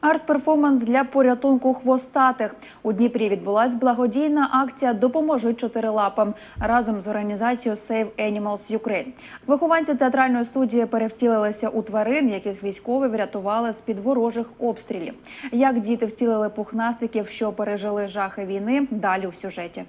Арт-перформанс для порятунку хвостатих у Дніпрі відбулась благодійна акція Допоможи чотирилапам разом з організацією Save Animals Ukraine. Вихованці театральної студії перевтілилися у тварин, яких військові врятували з під ворожих обстрілів. Як діти втілили пухнастиків, що пережили жахи війни, далі у сюжеті.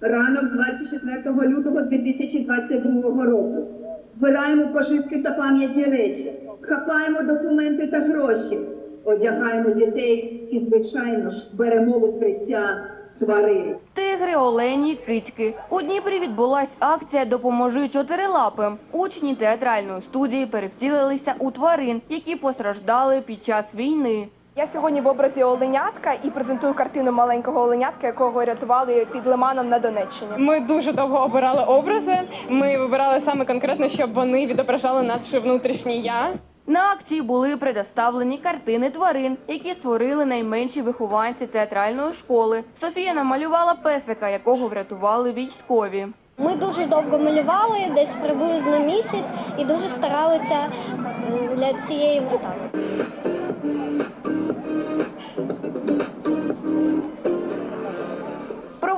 Ранок 24 лютого 2022 року. Збираємо пожитки та пам'ятні речі, хапаємо документи та гроші, одягаємо дітей і, звичайно ж, беремо в укриття тварин. Тигри, олені, кицьки. У Дніпрі відбулась акція Допоможи чотирилапим. Учні театральної студії перевтілилися у тварин, які постраждали під час війни. Я сьогодні в образі оленятка і презентую картину маленького оленятка, якого рятували під Лиманом на Донеччині. Ми дуже довго обирали образи. Ми вибирали саме конкретно, щоб вони відображали наше внутрішнє я. На акції були предоставлені картини тварин, які створили найменші вихованці театральної школи. Софія намалювала песика, якого врятували військові. Ми дуже довго малювали, десь приблизно місяць, і дуже старалися для цієї вистави.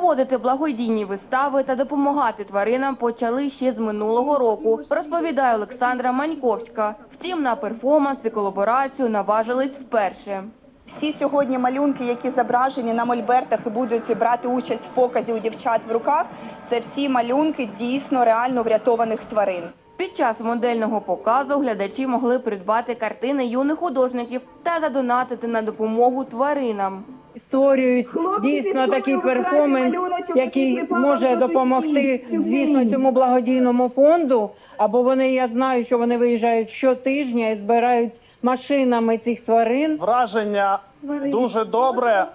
Проводити благодійні вистави та допомагати тваринам почали ще з минулого року, розповідає Олександра Маньковська. Втім, на перформанс і колаборацію наважились вперше. Всі сьогодні малюнки, які зображені на мольбертах і будуть брати участь в показі у дівчат в руках, це всі малюнки дійсно реально врятованих тварин. Під час модельного показу глядачі могли придбати картини юних художників та задонатити на допомогу тваринам. Створюють Хлопці дійсно такий перформанс, малюночок, який який припав може душі. допомогти, звісно, цьому благодійному фонду. Або вони, я знаю, що вони виїжджають щотижня і збирають машинами цих тварин. Враження дуже добре,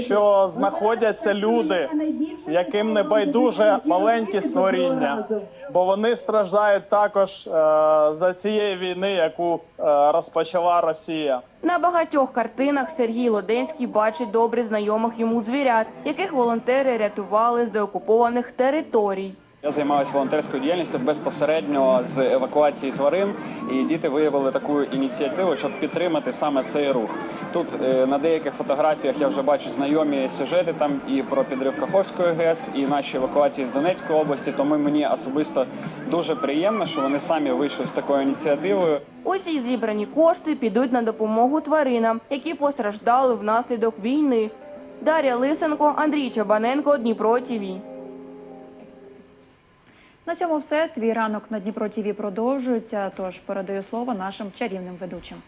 що знаходяться люди, яким не байдуже маленькі створіння, бо вони страждають також е, за цієї війни, яку е, розпочала Росія. На багатьох картинах Сергій Лоденський бачить добре знайомих йому звірят, яких волонтери рятували з деокупованих територій. Я займаюся волонтерською діяльністю безпосередньо з евакуації тварин, і діти виявили таку ініціативу, щоб підтримати саме цей рух. Тут е, на деяких фотографіях я вже бачу знайомі сюжети там і про підрив Каховської ГЕС, і наші евакуації з Донецької області. Тому мені особисто дуже приємно, що вони самі вийшли з такою ініціативою. Усі зібрані кошти підуть на допомогу тваринам, які постраждали внаслідок війни. Дар'я Лисенко, Андрій Чабаненко, Дніпро ТІВІ. На цьому все. Твій ранок на Дніпро ТІВІ продовжується. Тож передаю слово нашим чарівним ведучим.